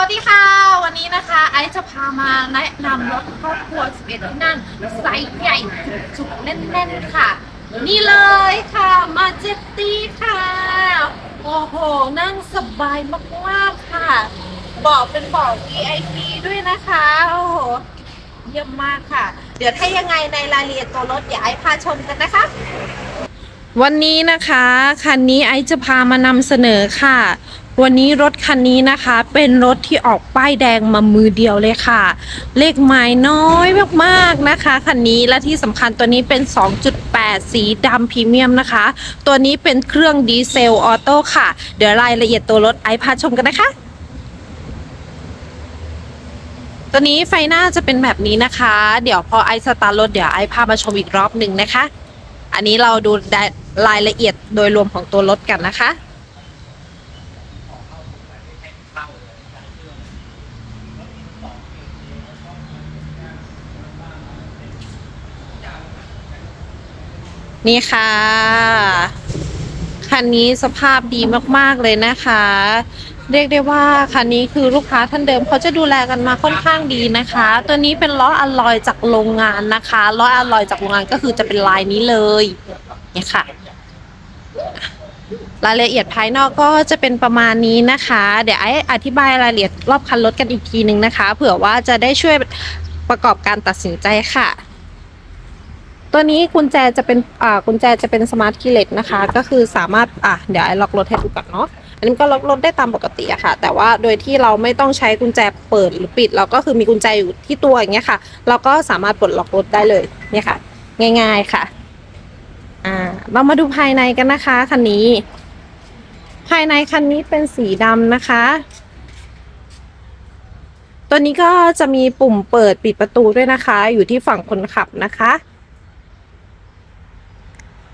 วัสดีค่ะ วันนี้นะคะไอซ์จะพามาแนะนำรถครอบครัว11ที่นั่งไซส์ใหญ่จุกๆแน่นๆค่ะ นี่เลยค่ะมาเจตตี้ค่ะ โอ้โห นั่งสบายมากๆค่ะเบอกเป็นเบอก VIP ด้วยนะคะ โอ้โห เยี่ยมมากค่ะ เดี๋ยวถ้ายังไงในรายละเอียดตัวรถเดี๋ยวไอซ์พาชมกันนะคะ วันนี้นะคะ คันนี้ไอซ์จะพามานำเสนอค่ะ วันนี้รถคันนี้นะคะเป็นรถที่ออกป้ายแดงมามือเดียวเลยค่ะ เลขไม้น้อยมากๆนะคะคันนี้และที่สำคัญตัวนี้เป็น 2.8 สีดำพรีเมียมนะคะ ตัวนี้เป็นเครื่องดีเซลออโต้ค่ะ เดี๋ยวรายละเอียดตัวรถไอพาชมกันนะคะ ตัวนี้ไฟหน้าจะเป็นแบบนี้นะคะ เดี๋ยวพอไอสตาร์รถเดี๋ยวไอพามาชมอีกรอบหนึ่งนะคะ อันนี้เราดูรายละเอียดโดยรวมของตัวรถกันนะคะ นี่ค่ะ คันนี้สภาพดีมากๆเลยนะคะ เรียกได้ว่าคันนี้คือลูกค้าท่านเดิมเขาจะดูแลกันมาค่อนข้างดีนะคะ ตัวนี้เป็นล้ออลลอยจากโรงงานนะคะล้ออลลอยจากโรงงานก็คือจะเป็นลายนี้เลยเนี่ยค่ะ รายละเอียดภายนอกก็จะเป็นประมาณนี้นะคะ เดี๋ยวไอ้อธิบายรายละเอียดรอบคันรถกันอีกทีนึงนะคะ เผื่อว่าจะได้ช่วยประกอบการตัดสินใจค่ะ ตัวนี้กุญแจจะเป็นอ่ากุญแจจะเป็นสมาร์ทคีย์เลสนะคะ ก็คือสามารถอะเดี๋ยวไอ้ล็อกรถให้ดูก่อนเนาะอันนี้ก็ล็อกรถได้ตามปกติอะค่ะ แต่ว่าโดยที่เราไม่ต้องใช้กุญแจเปิดหรือปิด เราก็คือมีกุญแจอยู่ที่ตัวอย่างเงี้ยค่ะ เราก็สามารถปลดล็อกรถได้เลยเนี่ยค่ะ ง่าย ๆค่ะ อ่า เรามาดูภายในกันนะคะคันนี้ ภายในคันนี้เป็นสีดำนะคะ ตัวนี้ก็จะมีปุ่มเปิดปิดประตูด้วยนะคะ อยู่ที่ฝั่งคนขับนะคะ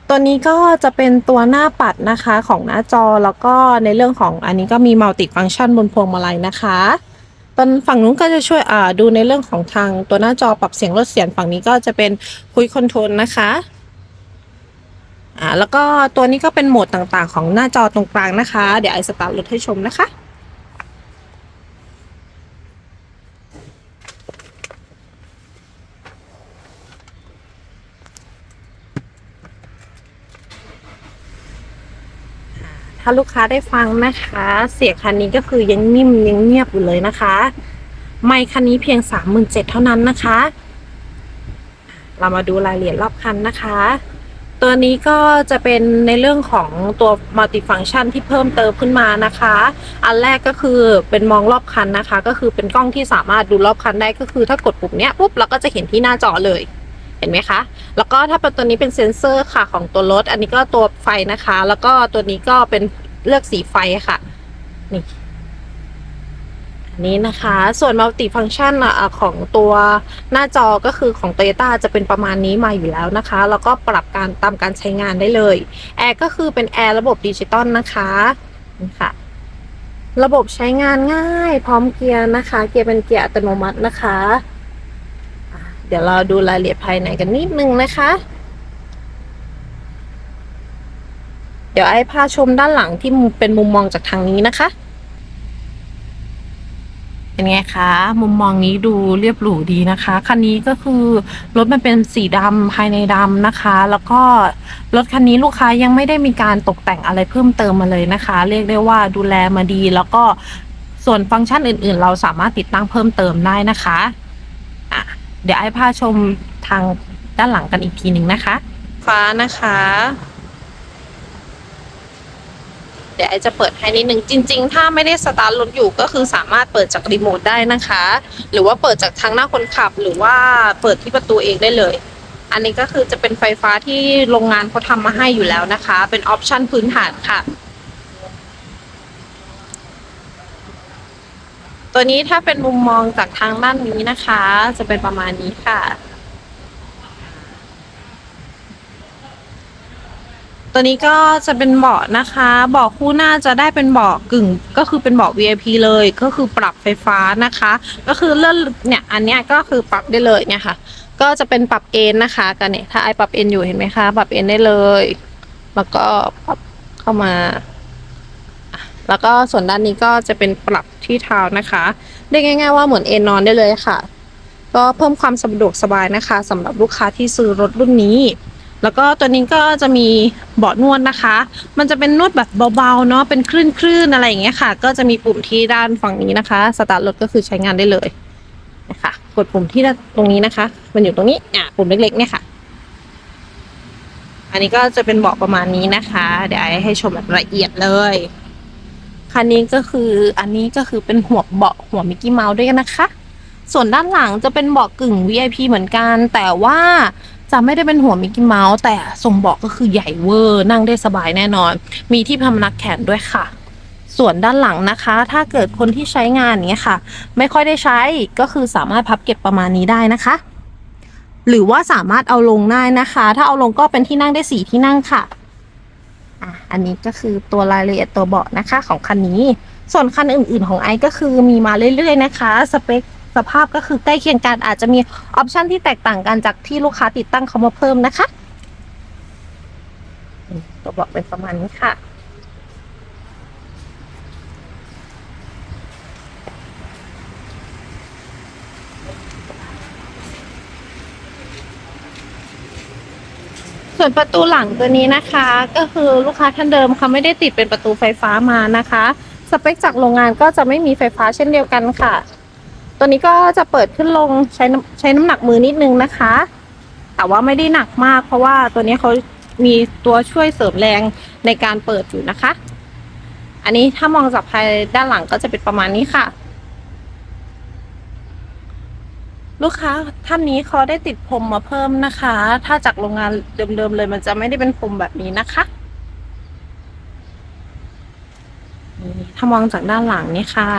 ตัวนี้ก็จะเป็นตัวหน้าปัดนะคะของหน้าจอแล้วก็ในเรื่องของอันนี้ก็มีมัลติฟัง c t ชันบนพวงมาลัยนะคะตอนฝั่งนู้นก็จะช่วยดูในเรื่องของทางตัวหน้าจอปรับเสียงลดเสียงฝั่งนี้ก็จะเป็นคุยคอนโทรลนะคะ อ่าแล้วก็ตัวนี้ก็เป็นโหมดต่างๆ ของหน้าจอตรงกลางนะคะ เดี๋ยวไอสตาร์ทรถให้ชมนะคะถ้าลูกค้าได้ฟังนะคะ เสียงคันนี้ก็คือยังนิ่มยังเงียบอยู่เลยนะคะ ไม่คันนี้เพียงสามหมื่นเจ็ดเท่านั้นนะคะ เรามาดูรายละเอียดรอบคันนะคะ ตัวนี้ก็จะเป็นในเรื่องของตัวมัลติฟัง c t ชันที่เพิ่มเติมขึ้นมานะคะ อันแรกก็คือเป็นมองรอบคันนะคะ ก็คือเป็นกล้องที่สามารถดูรอบคันได้ก็คือถ้ากดปุ่มเนี้ยปุ๊บเราก็จะเห็นที่หน้าจอเลยเห็นไหมคะ แล้วก็ถ้าเป็นตัวนี้เป็นเซ็นเซอร์ค่ะของตัวรถ อันนี้ก็ตัวไฟนะคะ แล้วก็ตัวนี้ก็เป็นเลือกสีไฟค่ะ นี่ นี้นะคะ ส่วนมัลติฟัง c t ชันของตัวหน้าจอก็คือของ t o y ยต้จะเป็นประมาณนี้มาอยู่แล้วนะคะ แล้วก็ปรับการตามการใช้งานได้เลยแอร์ก็คือเป็นแอร์ระบบดิจิตอลนะคะนี่ค่ะระบบใช้งานง่าย พร้อมเกียร์นะคะ เกียร์เป็นเกียร์อัตโนมัตินะคะ เดี๋ยวเราดูรายละเอียดภายในกันนิดนึงนะคะ เดี๋ยวไอ้พาชมด้านหลังที่เป็นมุมมองจากทางนี้นะคะ เป็นไงคะ มุมมองนี้ดูเรียบหรูดีนะคะ คันนี้ก็คือรถมันเป็นสีดำภายในดำนะคะ แล้วก็รถคันนี้ลูกค้ายังไม่ได้มีการตกแต่งอะไรเพิ่มเติมมาเลยนะคะ เรียกได้ว่าดูแลมาดี แล้วก็ส่วนฟังก์ชันอื่น ๆ เราสามารถติดตั้งเพิ่มเติมได้นะคะอะเดี๋ยวไอ้พาชมทางด้านหลังกันอีกทีหนึ่งนะคะ ฟ้านะคะ เดี๋ยวไอจะเปิดให้นิดนึงจริง ๆ ถ้าไม่ได้สตาร์ทรถอยู่ก็คือสามารถเปิดจากรีโมทได้นะคะ หรือว่าเปิดจากทางหน้าคนขับ หรือว่าเปิดที่ประตูเองได้เลย อันนี้ก็คือจะเป็นไฟฟ้าที่โรงงานเขาทำมาให้อยู่แล้วนะคะ เป็นออปชั่นพื้นฐานค่ะตัวนี้ถ้าเป็นมุมมองจากทางด้านนี้นะคะ จะเป็นประมาณนี้ค่ะ ตัวนี้ก็จะเป็นเบาะนะคะเบาะคู่หน้าจะได้เป็นเบาะกึ่ง ก็คือเป็นเบาะ VIP เลยก็คือปรับไฟฟ้านะคะ ก็คือเลื่อนเนี่ยอันเนี้ยก็คือปรับได้เลยเนี่ยค่ะ ก็จะเป็นปรับเอนนะคะกันเนี่ยถ้าไอปรับเอนอยู่เห็นไหมคะ ปรับเอนได้เลย แล้วก็ปรับเข้ามาแล้วก็ส่วนด้านนี้ก็จะเป็นปรับที่เท้านะคะเรียกง่าย ๆว่าเหมือนเอนนอนได้เลยค่ะ ก็เพิ่มความสะดวกสบายนะคะสำหรับลูกค้าที่ซื้อรถรุ่นนี้ แล้วก็ตัวนี้ก็จะมีเบาะนวดนะคะ มันจะเป็นนวดแบบเบาๆเนาะเป็นคลื่นๆอะไรอย่างเงี้ยค่ะ ก็จะมีปุ่มที่ด้านฝั่งนี้นะคะสตาร์ทรถก็คือใช้งานได้เลยนะคะกดปุ่มที่ด้านตรงนี้นะคะ มันอยู่ตรงนี้อะปุ่มเล็กๆเนี่ยค่ะ อันนี้ก็จะเป็นเบาะประมาณนี้นะคะ เดี๋ยวไอให้ชมแบบละเอียดเลยคันนี้ก็คืออันนี้ก็คือเป็นหัวเบาะหัวมิกกี้เมาส์ด้วยนะคะ ส่วนด้านหลังจะเป็นเบาะกึ่ง VIP เหมือนกัน แต่ว่า จะไม่ได้เป็นหัวมิกกี้เมาส์แต่ทรงเบาะก็คือใหญ่เวอร์ นั่งได้สบายแน่นอน มีที่พำนักแขนด้วยค่ะ ส่วนด้านหลังนะคะ ถ้าเกิดคนที่ใช้งานเนี้ยค่ะ ไม่ค่อยได้ใช้ก็คือสามารถพับเก็บประมาณนี้ได้นะคะ หรือว่าสามารถเอาลงได้นะคะ ถ้าเอาลงก็เป็นที่นั่งได้สี่ที่นั่งค่ะอะ อันนี้ก็คือตัวรายละเอียดตัวเบาะนะคะของคันนี้ ส่วนคันอื่น ๆ ของไอก็คือมีมาเรื่อยๆนะคะ สเปค สภาพก็คือใกล้เคียงกันอาจจะมีออปชันที่แตกต่างกันจากที่ลูกค้าติดตั้งเขามาเพิ่มนะคะตัวบาะเป็นประมาณนี้ค่ะส่วนประตูหลังตัวนี้นะคะ ก็คือลูกค้าท่านเดิมเขาไม่ได้ติดเป็นประตูไฟฟ้ามานะคะ สเปคจากโรงงานก็จะไม่มีไฟฟ้าเช่นเดียวกันค่ะ ตัวนี้ก็จะเปิดขึ้นลงใช้ใช้น้ำหนักมือนิดนึงนะคะ แต่ว่าไม่ได้หนักมาก เพราะว่าตัวนี้เขามีตัวช่วยเสริมแรงในการเปิดอยู่นะคะ อันนี้ถ้ามองจากภายด้านหลังก็จะเป็นประมาณนี้ค่ะ ลูกค้าท่านนี้เขาได้ติดพรมมาเพิ่มนะคะ ถ้าจากโรงงานเดิมๆเลยมันจะไม่ได้เป็นพรมแบบนี้นะคะถ้ามองจากด้านหลังนี่ค่ะ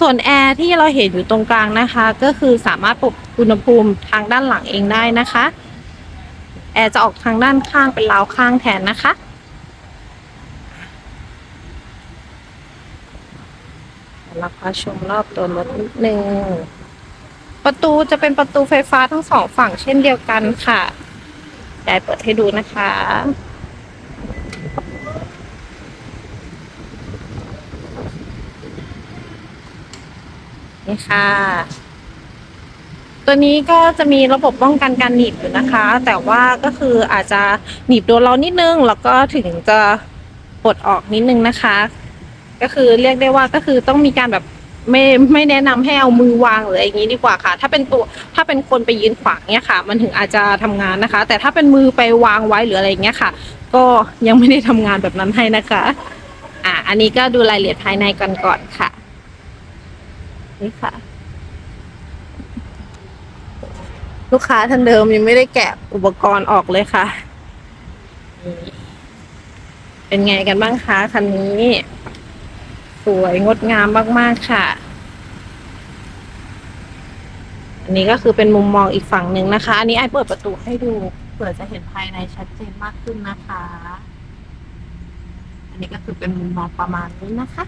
ส่วนแอร์ที่เราเห็นอยู่ตรงกลางนะคะ ก็คือสามารถปรับอุณหภูมิทางด้านหลังเองได้นะคะ แอร์จะออกทางด้านข้างเป็นราวข้างแทนนะคะ เราพาชมรอบตัวรถนิดนึงประตูจะเป็นประตูไฟฟ้าทั้งสองฝั่งเช่นเดียวกันค่ะยายเปิดให้ดูนะคะีค่ะ ตัวนี้ก็จะมีระบบป้องกันการหนีบอยู่นะคะ แต่ว่าก็คืออาจจะหนีบโดนเรานิดนึง แล้วก็ถึงจะปลดออกนิดนึงนะคะ ก็คือเรียกได้ว่าก็คือต้องมีการแบบไม่ไม่แนะนำให้เอามือวางหรืออย่างนี้ดีกว่าค่ะ ถ้าเป็นตัวถ้าเป็นคนไปยืนขวางเนี่ยค่ะ มันถึงอาจจะทำงานนะคะ แต่ถ้าเป็นมือไปวางไว้หรืออะไรอย่างเงี้ยค่ะ ก็ยังไม่ได้ทำงานแบบนั้นให้นะคะ อะอันนี้ก็ดูรายละเอียดภายในกันก่อนค่ะ นี่ค่ะ ลูกค้าท่านเดิมยังไม่ได้แกะอุปกรณ์ออกเลยค่ะ เป็นไงกันบ้างคะคันนี้ สวยงดงามมาก ๆ ค่ะ อันนี้ก็คือเป็นมุมมองอีกฝั่งหนึ่งนะคะ อันนี้ไอเปิดประตูให้ดูเผื่อจะเห็นภายในชัดเจนมากขึ้นนะคะ อันนี้ก็คือเป็นมุมมองประมาณนี้นะคะ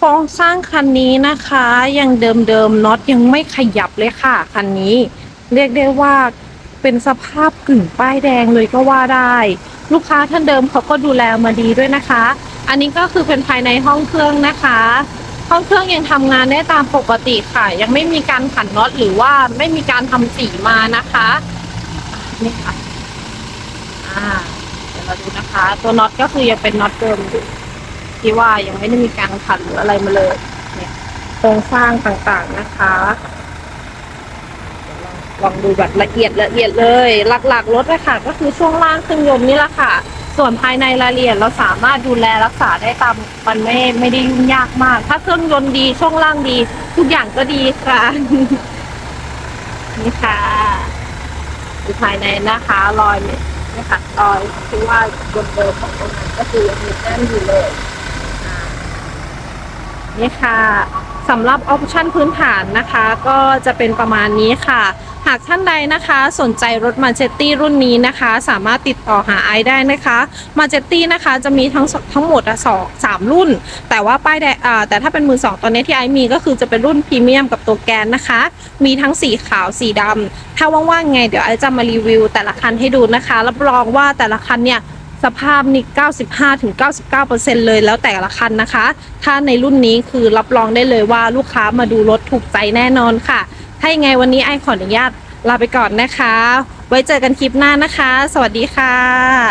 โครงสร้างคันนี้นะคะยังเดิมๆน็อตยังไม่ขยับเลยค่ะคันนี้ เรียกได้ว่าเป็นสภาพกึ่งป้ายแดงเลยก็ว่าได้ ลูกค้าท่านเดิมเขาก็ดูแลมาดีด้วยนะคะ อันนี้ก็คือเป็นภายในห้องเครื่องนะคะ ห้องเครื่องยังทำงานได้ตามปกติค่ะ ยังไม่มีการขันน็อตหรือว่าไม่มีการทำสีมานะคะนี่ค่ะอ่าเดี๋ยวเราดูนะคะ ตัวน็อตก็คือยังเป็นน็อตเดิมอยู่ ที่ว่ายังไม่ได้มีการขัดหรืออะไรมาเลย เนี่ยโครงสร้างต่างๆนะคะลองดูแบบละเอียดละเอียดเลย หลักๆรถอะค่ะก็คือช่วงล่างเครื่องยนต์นี่แหละค่ะ ส่วนภายในรายละเอียดเราสามารถดูแลรักษาได้ตามมันไม่ไม่ได้ยุ่งยากมาก ถ้าเครื่องยนต์ดีช่วงล่างดี ทุกอย่างก็ดีค่ะนี่ค่ะดูภายในนะคะรอยเนี่ยนี่ค่ะรอยที่ว่าบนเดิมของตรงนั้นก็คือยังมีแน่นอยู่เลย นี่ค่ะสำหรับออปชันพื้นฐานนะคะ ก็จะเป็นประมาณนี้ค่ะ หากท่านใดนะคะ สนใจรถมาเจตตี้รุ่นนี้นะคะ สามารถติดต่อหาไอได้นะคะมาเจตตี้นะคะจะมีทั้งทั้งหมดอะสองสามรุ่น แต่ว่าป้ายแดงอ่แต่ถ้าเป็นมือสองตอนนี้ที่ไอมีก็คือจะเป็นรุ่นพรีเมียมกับตัวแกนนะคะ มีทั้งสีขาวสีดำถ้าว่างๆไงเดี๋ยวไอจะมารีวิว แต่ละคันให้ดูนะคะรับรองว่าแต่ละคันเนี่ย สภาพนี่95-99%เลยแล้วแต่ละคันนะคะ ถ้าในรุ่นนี้คือรับรองได้เลยว่าลูกค้ามาดูรถถูกใจแน่นอนค่ะ ถ้ายังไงวันนี้ไอขออนุญาตลาไปก่อนนะคะ ไว้เจอกันคลิปหน้านะคะ สวัสดีค่ะ